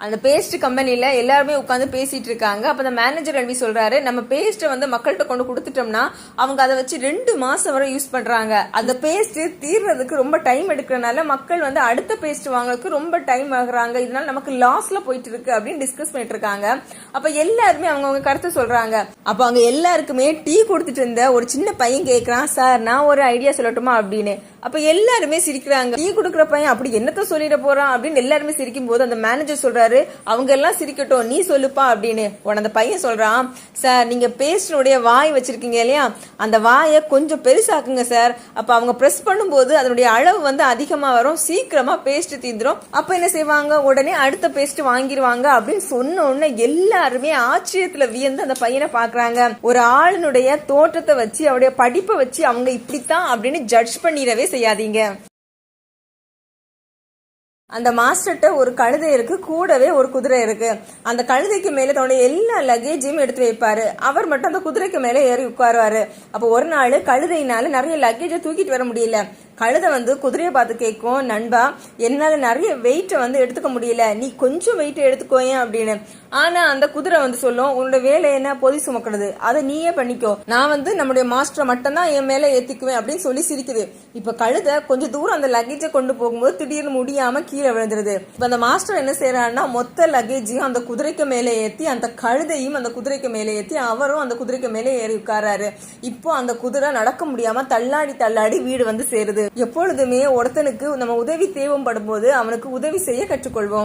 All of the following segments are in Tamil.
அந்த பேஸ்ட் கம்பெனியில் எல்லாருமே உட்காந்து பேசிட்டு இருக்காங்க. அப்ப அந்த மேனேஜர் அன்பி சொல்றாரு நம்ம பேஸ்ட்டை வந்து மக்கள்கிட்ட கொண்டு கொடுத்துட்டோம்னா அவங்க அதை வச்சு ரெண்டு மாசம் வரை யூஸ் பண்றாங்க. அந்த பேஸ்ட் தீர்றதுக்கு ரொம்ப டைம் எடுக்கிறனால மக்கள் வந்து அடுத்த பேஸ்ட் வாங்குறதுக்கு ரொம்ப டைம் ஆகுறாங்க. இதனால நமக்கு லாஸ்ல போயிட்டு இருக்கு அப்படின்னு டிஸ்கஸ் பண்ணிட்டு இருக்காங்க. அப்ப எல்லாருமே அவங்கவுங்க கருத்தை சொல்றாங்க. அப்ப அவங்க எல்லாருக்குமே டீ கொடுத்துட்டு இருந்த ஒரு சின்ன பையன் கேட்குறான் சார் நான் ஒரு ஐடியா சொல்லட்டுமா? அப்படின்னு. அப்ப எல்லாருமே சிரிக்கிறாங்க. டீ கொடுக்குற பையன் அப்படி என்னத்த சொல்லிட போறான்? அப்படின்னு எல்லாருமே சிரிக்கும் போது அந்த மேனேஜர் சொல்றாரு அவங்க எல்லாம் சிரிக்கட்டும் நீ சொல்லுப்பா அப்படின்னு. உன அந்த பையன் சொல்றான் சார் நீங்க பேஸ்டினுடைய வாய் வச்சிருக்கீங்க இல்லையா? அந்த வாயை கொஞ்சம் பெருசாக்குங்க சார். அப்ப அவங்க பிரஸ் பண்ணும்போது அதனுடைய அளவு வந்து அதிகமா வரும் சீக்கிரமா பேஸ்ட் தீந்துரும். அப்ப என்ன செய்வாங்க? உடனே அடுத்த பேஸ்ட் வாங்கிடுவாங்க அப்படின்னு சொன்ன உடனே எல்லாருமே ஆச்சரியத்துல வியந்து அந்த பையனை பாக்குறாங்க. ஒரு ஆளுனுடைய தோற்றத்தை வச்சு அவருடைய படிப்பை வச்சு அவங்க இப்படித்தான் அப்படின்னு ஜட்ஜ் பண்ணிடவே செய்யாதீங்க. அந்த மாஸ்டர்கிட்ட ஒரு கழுதை இருக்கு கூடவே ஒரு குதிரை இருக்கு. அந்த கழுதைக்கு மேல தன்னுடைய எல்லா லக்கேஜையும் எடுத்து வைப்பாரு. அவர் மட்டும் அந்த குதிரைக்கு மேல ஏறி உட்காருவாரு. அப்போ ஒரு நாள் கழுதையினால நிறைய லக்கேஜை தூக்கிட்டு வர முடியல. கழுதை வந்து குதிரையை பார்த்து கேட்கும் நண்பா என்னால நிறைய வெயிட்டை வந்து எடுத்துக்க முடியல. நீ கொஞ்சம் வெயிட்டை எடுத்துக்கோயேன் அப்படின்னு. ஆனா அந்த குதிரை வந்து சொல்லும் உன்னோட வேலை என்ன? பொதி சுமக்கிறது. அதை நீயே பண்ணிக்கோ. நான் வந்து நம்முடைய மாஸ்டரை மட்டும்தான் என் மேல ஏத்திக்குவேன் அப்படின்னு சொல்லி சிரிக்குது. இப்ப கழுதை கொஞ்சம் தூரம் அந்த லக்கேஜை கொண்டு போகும்போது திடீர்னு முடியாம கீழே விழுந்துருது. இப்ப அந்த மாஸ்டர் என்ன செய்யறாருன்னா மொத்த லக்கேஜையும் அந்த குதிரைக்கு மேலே ஏத்தி அந்த கழுதையும் அந்த குதிரைக்கு மேலே ஏத்தி அவரும் அந்த குதிரைக்கு மேலே ஏறி உட்காராரு இப்போ அந்த குதிரை நடக்க முடியாம தள்ளாடி தள்ளாடி வீடு வந்து சேருது. எப்பொழுதுமே ஒருத்தனுக்கு நம்ம உதவி தேவைப்படும் போது அவனுக்கு உதவி செய்ய கற்றுக்கொள்வோம்.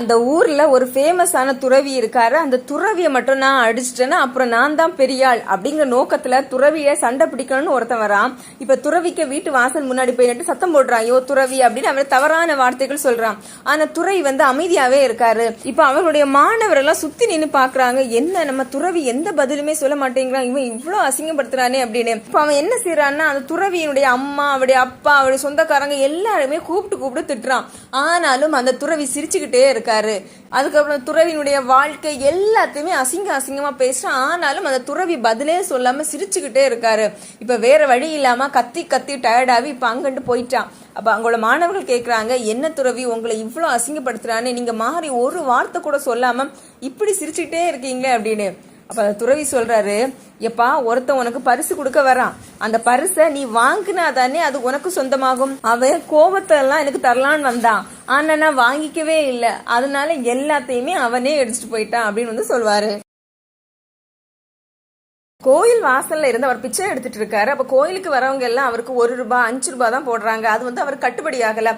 அந்த ஊர்ல ஒரு ஃபேமஸான துறவி இருக்காரு. அந்த துறவியை மட்டும் நான் அடிச்சிட்டேன்னா அப்புறம் நான் தான் பெரியாள் அப்படிங்கிற நோக்கத்துல துறவிய சண்டை பிடிக்கணும்னு ஒருத்தன் வரான். இப்ப துறவிக்கு வீட்டு வாசல் முன்னாடி போய் நட்டு சத்தம் போடுறான். ஐயோ துறவி அப்படின்னு அவர் தவறான வார்த்தைகள் சொல்றான். ஆனா துறை வந்து அமைதியாவே இருக்காரு. இப்ப அவருடைய மாணவர் எல்லாம் சுத்தி நின்னு பாக்குறாங்க. என்ன நம்ம துறவி எந்த பதிலுமே சொல்ல மாட்டேங்கிறான். இவன் இவ்வளவு அசிங்கப்படுத்துறானே அப்படின்னு. இப்ப அவன் என்ன செய்யறான்னா அந்த துறவியினுடைய அம்மா அவருடைய அப்பா அவருடைய சொந்தக்காரங்க எல்லாருமே கூப்பிட்டு கூப்பிட்டு திட்டுறான். ஆனாலும் அந்த துறவி சிரிச்சுக்கிட்டே இருக்காரு. அதுக்கப்புறம் துறவியினுடைய வாழ்க்கை எல்லாத்தையுமே அசிங்க அசிங்கமா பேசுறான் ஆனாலும் அந்த துறவி பதிலே சொல்லாம சிரிச்சுக்கிட்டே இருக்காரு. இப்ப வேற வழி இல்லாம கத்தி கத்தி டயர்டாகி இப்ப அங்கண்டு போயிட்டான் அப்ப அங்கோட மாணவர்கள் கேட்குறாங்க என்ன துறவி உங்களை இவ்வளவு அசிங்கப்படுத்துறானே? நீங்க மாறி ஒரு வார்த்தை கூட சொல்லாம இப்படி சிரிச்சுக்கிட்டே இருக்கீங்களே அப்படின்னு. அப்ப அந்த துறவி சொல்றாரு எப்பா ஒருத்தன் உனக்கு பரிசு கொடுக்க வரான். அந்த பரிசை நீ வாங்கினா தானே அது உனக்கு சொந்தமாகும். அவன் கோபத்தை எல்லாம் எனக்கு தரலான்னு வந்தான். ஆனா நான் வாங்கிக்கவே இல்லை. அதனால எல்லாத்தையுமே அவனே எடுத்துட்டு போயிட்டான் அப்படின்னு வந்து சொல்வாரு. கோயில் வாசல்ல இருந்து அவர் பிச்சை எடுத்துட்டு இருக்காரு. அப்ப கோயிலுக்கு வரவங்க எல்லாம் அவருக்கு ஒரு ரூபாய் அஞ்சு ரூபாய் தான் போடுறாங்க. அது வந்து அவர் கட்டுப்படி ஆகல.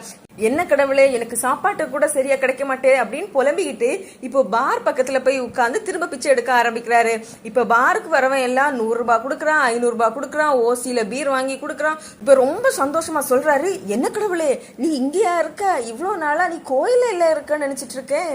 என்ன கடவுளே எனக்கு சாப்பாட்டு கூட சரியா கிடைக்க மாட்டே அப்படின்னு புலம்பிக்கிட்டு இப்போ பார் பக்கத்துல போய் உட்காந்து திரும்ப பிச்சை எடுக்க ஆரம்பிக்கிறாரு. இப்ப பாருக்கு வரவன் எல்லாம் நூறு ரூபாய் கொடுக்குறான் ஐநூறு ரூபாய் கொடுக்குறான் ஓசியில பீர் வாங்கி கொடுக்குறான். இப்ப ரொம்ப சந்தோஷமா சொல்றாரு என்ன கடவுளே நீ இங்கேயா இருக்க? இவ்வளவு நாளா நீ கோயில இல்ல இருக்கன்னு நினைச்சிட்டு இருக்கேன்.